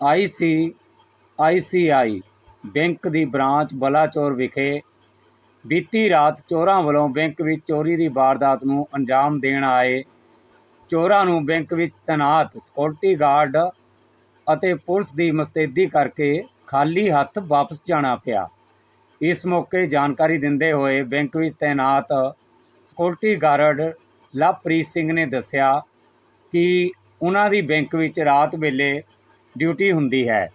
I C I C I, bank the branch Balachaur ਵਿਖੇ ਬੀਤੀ ਰਾਤ ਚੋਰਾਂ ਵੱਲੋਂ ਬੈਂਕ ਵਿੱਚ ਚੋਰੀ ਦੀ ਵਾਰਦਾਤ ਨੂੰ ਅੰਜਾਮ ਦੇਣ ਆਏ। ਚੋਰਾਂ ਨੂੰ ਬੈਂਕ ਵਿੱਚ ਤੈਨਾਤ ਸਿਕਿਉਰਿਟੀ ਗਾਰਡ ਅਤੇ ਪੁਲਿਸ ਦੀ ਮੁਸਤੈਦੀ ਕਰਕੇ ਖਾਲੀ ਹੱਥ ਵਾਪਸ ਜਾਣਾ ਪਿਆ। ਇਸ ਮੌਕੇ ਜਾਣਕਾਰੀ ਦਿੰਦੇ ਹੋਏ ਬੈਂਕ ਵਿੱਚ ਤੈਨਾਤ ਸਿਕਿਉਰਿਟੀ ਗਾਰਡ ਲਵਪ੍ਰੀਤ ਸਿੰਘ ਨੇ ਦੱਸਿਆ ਕਿ ਉਹਨਾਂ ਦੀ ਬੈਂਕ ਵਿੱਚ ਰਾਤ ਵੇਲੇ ਡਿਊਟੀ ਹੁੰਦੀ ਹੈ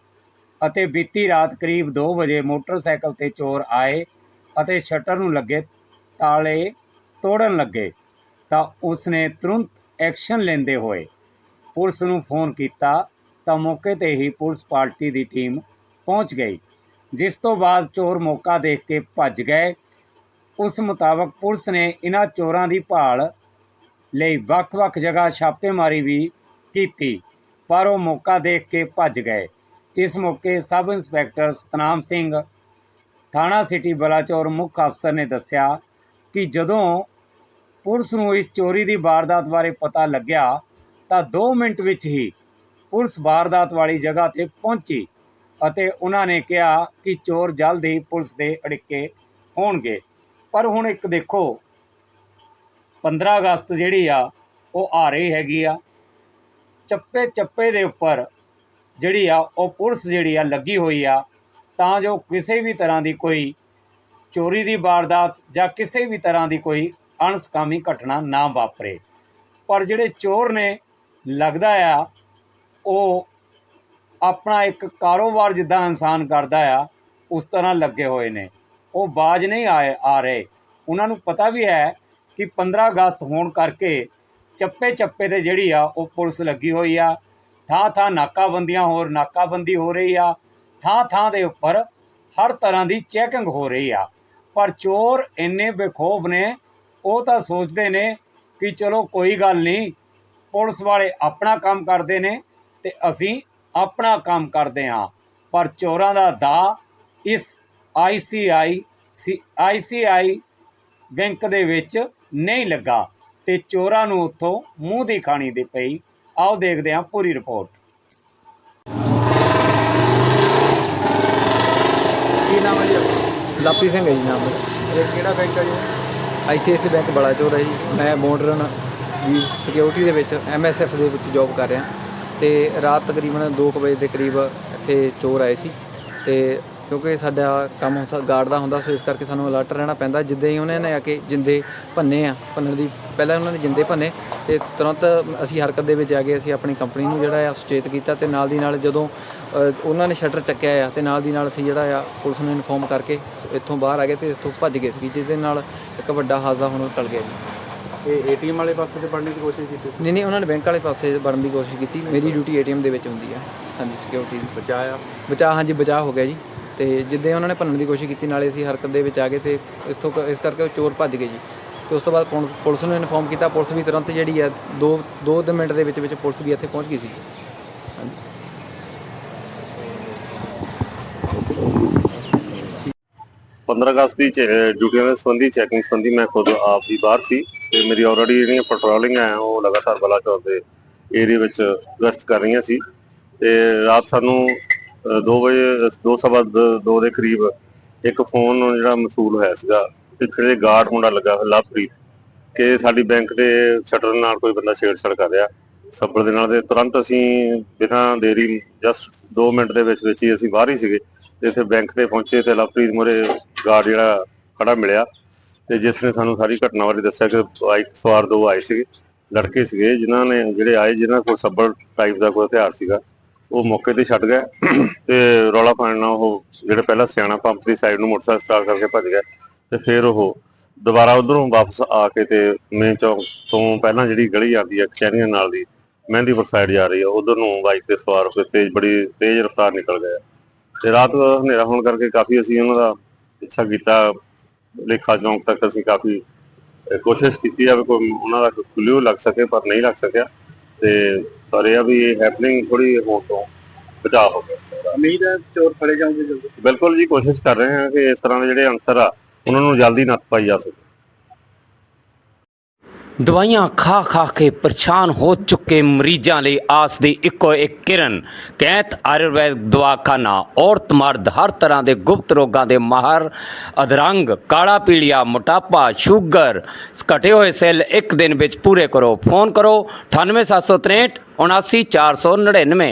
ਅਤੇ ਬੀਤੀ ਰਾਤ ਕਰੀਬ 2 ਵਜੇ ਮੋਟਰਸਾਈਕਲ ਤੇ ਚੋਰ ਆਏ ਅਤੇ ਸ਼ਟਰ ਨੂੰ ਲੱਗੇ ਤਾਲੇ ਤੋੜਨ ਲੱਗੇ ਤਾਂ ਉਸਨੇ ਤੁਰੰਤ ਐਕਸ਼ਨ ਲੈਂਦੇ ਹੋਏ ਪੁਲਿਸ ਨੂੰ ਫੋਨ ਕੀਤਾ ਤਾਂ ਮੌਕੇ ਤੇ ਹੀ ਪੁਲਿਸ ਪਾਰਟੀ ਦੀ ਟੀਮ ਪਹੁੰਚ ਗਈ, ਜਿਸ ਤੋਂ ਬਾਅਦ ਚੋਰ ਮੌਕਾ ਦੇਖ ਕੇ ਭੱਜ ਗਏ। ਉਸ ਮੁਤਾਬਕ ਪੁਲਿਸ ਨੇ ਇਹਨਾਂ ਚੋਰਾਂ ਦੀ ਭਾਲ ਲਈ ਵੱਖ-ਵੱਖ ਜਗ੍ਹਾ ਛਾਪੇਮਾਰੀ ਵੀ ਕੀਤੀ। ਪਰ ਉਹ ਮੌਕਾ ਦੇਖ ਕੇ ਭੱਜ ਗਏ। ਇਸ ਮੌਕੇ ਸਬ ਇੰਸਪੈਕਟਰ ਸਤਨਾਮ ਸਿੰਘ, ਥਾਣਾ ਸਿਟੀ ਬਲਾਚੌਰ ਮੁੱਖ ਅਫਸਰ ਨੇ ਦੱਸਿਆ ਕਿ ਜਦੋਂ ਪੁਲਿਸ ਨੂੰ ਇਸ ਚੋਰੀ ਦੀ ਵਾਰਦਾਤ ਬਾਰੇ ਪਤਾ ਲੱਗਿਆ ਤਾਂ 2 ਮਿੰਟ ਵਿੱਚ ਹੀ ਪੁਲਿਸ ਵਾਰਦਾਤ ਵਾਲੀ ਜਗ੍ਹਾ ਤੇ ਪਹੁੰਚੀ ਅਤੇ ਉਹਨਾਂ ਨੇ ਕਿਹਾ ਕਿ ਚੋਰ ਜਲਦ ਹੀ ਪੁਲਿਸ ਦੇ ਅੜਿੱਕੇ ਹੋਣਗੇ। ਪਰ ਹੁਣ ਇੱਕ ਦੇਖੋ 15 ਅਗਸਤ ਜਿਹੜੀ ਆ, ਉਹ ਆ ਰਹੀ ਹੈਗੀ ਆ। ਚੱਪੇ ਚੱਪੇ ਦੇ ਉੱਪਰ ਜਿਹੜੀ ਆ, ਉਹ ਪੁਲਿਸ ਜਿਹੜੀ ਆ ਲੱਗੀ ਹੋਈ ਆ, ਤਾਂ ਜੋ ਕਿਸੇ ਵੀ ਤਰ੍ਹਾਂ ਦੀ ਕੋਈ ਚੋਰੀ ਦੀ ਵਾਰਦਾਤ ਜਾਂ ਕਿਸੇ ਵੀ ਤਰ੍ਹਾਂ ਦੀ ਕੋਈ ਅਣਸਕਾਮੀ ਘਟਨਾ ਨਾ ਵਾਪਰੇ। ਪਰ ਜਿਹੜੇ ਚੋਰ ਨੇ, ਲੱਗਦਾ ਆ, ਉਹ ਆਪਣਾ ਇੱਕ ਕਾਰੋਬਾਰ ਜਿੱਦਾਂ ਇਨਸਾਨ ਕਰਦਾ ਆ, ਉਸ ਤਰ੍ਹਾਂ ਲੱਗੇ ਹੋਏ ਨੇ। ਉਹ ਬਾਜ ਨਹੀਂ ਆਏ, ਆ ਰਹੇ। ਉਹਨਾਂ ਨੂੰ ਪਤਾ ਵੀ ਹੈ ਕਿ 15 ਅਗਸਤ ਹੋਣ ਕਰਕੇ ਚੱਪੇ ਚੱਪੇ ਤੇ ਜਿਹੜੀ ਆ, ਉਹ ਪੁਲਿਸ ਲੱਗੀ ਹੋਈ ਆ। ਥਾਂ ਥਾਂ ਨਾਕਾਬੰਦੀਆਂ ਹੋਰ, ਨਾਕਾਬੰਦੀ ਹੋ ਰਹੀ ਆ। ਥਾਂ ਥਾਂ ਦੇ ਉੱਪਰ ਹਰ ਤਰ੍ਹਾਂ ਦੀ ਚੈਕਿੰਗ ਹੋ ਰਹੀ ਆ। ਪਰ ਚੋਰ ਇੰਨੇ ਬੇਖੋਬ ਨੇ, ਉਹ ਤਾਂ ਸੋਚਦੇ ਨੇ ਕਿ ਚਲੋ ਕੋਈ ਗੱਲ ਨਹੀਂ, ਪੁਲਿਸ ਵਾਲੇ ਆਪਣਾ ਕੰਮ ਕਰਦੇ ਨੇ ਤੇ ਅਸੀਂ ਆਪਣਾ ਕੰਮ ਕਰਦੇ ਹਾਂ। ਪਰ ਚੋਰਾਂ ਦਾ ਦਾ ਇਸ ਆਈਸੀਆਈ ਆਈਸੀਆਈ ਬੈਂਕ ਦੇ ਵਿੱਚ ਨਹੀਂ ਲੱਗਾ। ਤੇ ਚੋਰਾਂ ਨੂੰ ਉੱਥੋਂ ਮੂੰਹ ਦੀ ਖਾਣੀ ਦੇ ਪਈ। ਆਓ ਦੇਖਦੇ ਹਾਂ ਪੂਰੀ ਰਿਪੋਰਟ। ਕੀ ਨਾਮ ਹੈ ਜੀ ਆਪਣਾ? ਲਾਪੀ ਸਿੰਘ ਹੈ ਜੀ ਨਾਮ ਮੇਰਾ। ਇਹ ਕਿਹੜਾ ਬੈਂਕ ਹੈ ਜੀ? ਆਈਸੀਆਈਸੀ ਬੈਂਕ ਬਲਾਚੌਰ ਹੈ ਜੀ। ਮੈਂ ਮੋਡਰਨ ਵੀ ਸਿਕਿਉਰਿਟੀ ਦੇ ਵਿੱਚ ਐਮਐਸਐਫ ਦੇ ਵਿੱਚ ਜੌਬ ਕਰ ਰਿਹਾ। ਤੇ ਰਾਤ ਤਕਰੀਬਨ 2 ਵਜੇ ਦੇ ਕਰੀਬ ਇੱਥੇ ਚੋਰ ਆਏ ਸੀ। ਤੇ ਕਿਉਂਕਿ ਸਾਡਾ ਕੰਮ ਗਾਰਡ ਦਾ ਹੁੰਦਾ ਸੋ ਇਸ ਕਰਕੇ ਸਾਨੂੰ ਅਲਰਟ ਰਹਿਣਾ ਪੈਂਦਾ। ਜਿੱਦਾਂ ਹੀ ਉਹਨਾਂ ਨੇ ਆ ਕੇ ਜਿੰਦੇ ਭੰਨੇ ਆ ਭੰਨਣ ਦੀ ਪਹਿਲਾਂ ਉਹਨਾਂ ਨੇ ਜਿੰਦੇ ਭੰਨੇ ਤੇ ਤੁਰੰਤ ਅਸੀਂ ਹਰਕਤ ਦੇ ਵਿੱਚ ਆ ਗਏ ਅਸੀਂ ਆਪਣੀ ਕੰਪਨੀ ਨੂੰ ਜਿਹੜਾ ਆ ਸੁਚੇਤ ਕੀਤਾ ਤੇ ਨਾਲ ਦੀ ਨਾਲ ਜਦੋਂ ਉਹਨਾਂ ਨੇ ਸ਼ਟਰ ਚੱਕਿਆ ਆ ਤੇ ਨਾਲ ਦੀ ਨਾਲ ਅਸੀਂ ਜਿਹੜਾ ਆ ਪੁਲਿਸ ਨੂੰ ਇਨਫੋਰਮ ਕਰਕੇ ਇੱਥੋਂ ਬਾਹਰ ਆ ਗਏ ਤੇ ਇਸ ਤੋਂ ਭੱਜ ਗਏ ਸੀ ਜਿਸ ਦੇ ਨਾਲ ਇੱਕ ਵੱਡਾ ਹਾਦਸਾ ਹੁਣ ਟਲ ਗਿਆ ਜੀ। ਇਹ ਏਟੀਐਮ ਵਾਲੇ ਪਾਸੇ ਤੇ ਪੜ੍ਹਨ ਦੀ ਕੋਸ਼ਿਸ਼ ਕੀਤੀ ਸੀ? ਨਹੀਂ ਨਹੀਂ ਉਹਨਾਂ ਨੇ ਬੈਂਕ ਵਾਲੇ ਪਾਸੇ ਵੜਨ ਦੀ ਕੋਸ਼ਿਸ਼ ਕੀਤੀ। ਮੇਰੀ ਡਿਊਟੀ ਏਟੀਐਮ ਦੇ ਵਿੱਚ ਹੁੰਦੀ ਹੈ ਹਾਂਜੀ ਸਿਕਿਉਰਿਟੀ ਦੀ। ਬਚਾਇਆ? ਬਚਾਅ ਹਾਂਜੀ ਬਚਾਅ ਹੋ ਗਿਆ ਜੀ। ਤੇ ਜਿੱਦਾਂ ਉਹਨਾਂ ਨੇ ਭੰਨਣ ਦੀ ਕੋਸ਼ਿਸ਼ ਕੀਤੀ, ਨਾਲੇ ਅਸੀਂ ਹਰਕਤ ਦੇ ਵਿੱਚ ਆ ਗਏ ਤੇ ਇੱਥੋਂ ਕ- ਇਸ ਕਰਕੇ ਉਹ ਚੋਰ ਭੱਜ ਗਏ ਜੀ। ਤੇ ਉਸ ਤੋਂ ਬਾਅਦ ਪੁਲ- ਪੁਲਿਸ ਨੂੰ ਇਨਫੋਰਮ ਕੀਤਾ, ਪੁਲਿਸ ਵੀ ਤੁਰੰਤ ਜਿਹੜੀ ਹੈ 2 2 ਮਿੰਟ ਦੇ ਵਿੱਚ ਵਿੱਚ ਪੁਲਿਸ ਵੀ ਇੱਥੇ ਪਹੁੰਚ ਗਈ ਸੀ। ਹਾਂਜੀ। 15 ਅਗਸਤ ਦੀ ਚ- ਡਿਊਟੀਆਂ ਦੇ ਸੰਬੰਧੀ, ਚੈਕਿੰਗ ਸੰਬੰਧੀ ਮੈਂ ਖੁਦ ਆਪ ਹੀ ਬਾਹਰ ਸੀ ਤੇ ਮੇਰੀ ਆਲਰੇਡੀ ਜਿਹੜੀਆਂ ਪੈਟਰੋਲਿੰਗ ਆ ਉਹ ਲਗਾਤਾਰ ਬਲਾਚੌਰ ਦੇ ਏਰੀਆ ਵਿੱਚ ਗਸ਼ਤ ਕਰ ਰਹੀਆਂ ਸੀ। ਤੇ ਰਾਤ ਸਾਨੂੰ 2 ਵਜੇ, ਦੋ ਸਵਾ 2 ਦੇ ਕਰੀਬ ਇੱਕ ਫੋਨ ਜਿਹੜਾ ਮਸੂਲ ਹੋਇਆ ਸੀਗਾ ਪਿੱਛੇ ਗਾਰਡ ਮੁੰਡਾ ਲੱਗਾ ਲਵਪ੍ਰੀਤ, ਕਿ ਸਾਡੀ ਬੈਂਕ ਦੇ ਸ਼ਟਰ ਨਾਲ ਕੋਈ ਬੰਦਾ ਛੇੜਛਾੜ ਕਰ ਰਿਹਾ। ਸਬਰ ਦੇ ਨਾਲ ਤੇ ਤੁਰੰਤ ਅਸੀਂ ਬਿਨਾਂ ਦੇਰੀ ਜਸਟ 2 ਮਿੰਟ ਦੇ ਵਿੱਚ ਵਿੱਚ ਹੀ ਅਸੀਂ ਬਾਹਰ ਹੀ ਸੀਗੇ, ਤੇ ਇੱਥੇ ਬੈਂਕ ਤੇ ਪਹੁੰਚੇ ਤੇ ਲਵਪ੍ਰੀਤ ਮੁਰੇ ਗਾਰਡ ਜਿਹੜਾ ਖੜਾ ਮਿਲਿਆ, ਤੇ ਜਿਸ ਨੇ ਸਾਨੂੰ ਸਾਰੀ ਘਟਨਾ ਬਾਰੇ ਦੱਸਿਆ ਕਿ ਬਾਈਕ ਸਵਾਰ ਦੋ ਆਏ ਸੀਗੇ, ਲੜਕੇ ਸੀਗੇ, ਜਿਨ੍ਹਾਂ ਨੇ ਜਿਹੜੇ ਆਏ, ਜਿਨ੍ਹਾਂ ਕੋਲ ਸੱਬਰ ਟਾਈਪ ਦਾ ਕੋਈ ਹਥਿਆਰ ਸੀਗਾ ਉਹ ਮੌਕੇ ਤੇ ਛੱਡ ਗਏ ਤੇ ਰੌਲਾ ਪਾਉਣ ਨਾਲ ਉਹ ਜਿਹੜੇ ਪਹਿਲਾਂ ਸਿਆਣਾ ਪੰਪ ਦੀ ਸਾਈਡ ਨੂੰ ਮੋਟਰਸਾਈਕਲ ਸਟਾਰਟ ਕਰਕੇ ਭੱਜ ਗਏ ਤੇ ਫਿਰ ਉਹ ਦੁਬਾਰਾ ਉਧਰੋਂ ਵਾਪਸ ਆ ਕੇ ਤੇ ਮੇਨ ਚੌਂਕ ਤੋਂ ਪਹਿਲਾਂ ਜਿਹੜੀ ਗਲੀ ਆਉਂਦੀ ਹੈ ਕਚਹਿਰੀਆਂ ਨਾਲ ਦੀ, ਮਹਿੰਦੀਪੁਰ ਸਾਈਡ ਜਾ ਰਹੀ ਹੈ ਉਧਰ ਨੂੰ ਬਾਈਕ ਤੇ ਸਵਾਰ ਹੋ ਕੇ ਤੇਜ਼, ਬੜੀ ਤੇਜ਼ ਰਫ਼ਤਾਰ ਨਿਕਲ ਗਏ ਤੇ ਰਾਤ ਹਨੇਰਾ ਹੋਣ ਕਰਕੇ ਕਾਫੀ ਅਸੀਂ ਉਹਨਾਂ ਦਾ ਪਿੱਛਾ ਕੀਤਾ, ਲੇਖਾ ਚੌਂਕ ਤੱਕ ਅਸੀਂ ਕਾਫੀ ਕੋਸ਼ਿਸ਼ ਕੀਤੀ ਆ ਵੀ ਕੋਈ ਉਹਨਾਂ ਦਾ ਕਲੂ ਲੱਗ ਸਕੇ ਪਰ ਨਹੀਂ ਲੱਗ ਸਕਿਆ। ਤੇ ਪਰ ਇਹ ਆ ਵੀ ਇਹ ਹੈਪਨਿੰਗ ਥੋੜੀ ਹੋਣ ਤੋਂ ਬਚਾਅ ਹੋ ਗਿਆ। ਉਮੀਦ ਹੈ ਚੋਰ ਫੜੇ ਜਾਣਗੇ ਜਲਦੀ। ਬਿਲਕੁਲ ਜੀ ਕੋਸ਼ਿਸ਼ ਕਰ ਰਹੇ ਹਾਂ ਕਿ ਇਸ ਤਰ੍ਹਾਂ ਦੇ ਜਿਹੜੇ ਅਨਸਰ ਆ ਉਹਨਾਂ ਨੂੰ ਜਲਦੀ ਨੱਥ ਪਾਈ ਜਾ ਸਕੇ। ਦਵਾਈਆਂ ਖਾ ਖਾ ਕੇ ਪਰੇਸ਼ਾਨ ਹੋ ਚੁੱਕੇ ਮਰੀਜ਼ਾਂ ਲਈ ਆਸ ਦੀ ਇੱਕੋ ਇੱਕ ਕਿਰਨ ਕੈਂਤ ਆਯੁਰਵੈਦ ਦਵਾਖਾਨਾ। ਔਰਤ ਮਰਦ ਹਰ ਤਰ੍ਹਾਂ ਦੇ ਗੁਪਤ ਰੋਗਾਂ ਦੇ ਮਾਹਰ ਅਧਰੰਗ ਕਾਲਾ ਪੀਲੀਆ ਮੋਟਾਪਾ ਸ਼ੂਗਰ ਘਟੇ ਹੋਏ ਸੈੱਲ ਇੱਕ ਦਿਨ ਵਿੱਚ ਪੂਰੇ ਕਰੋ। ਫੋਨ ਕਰੋ 98763 79499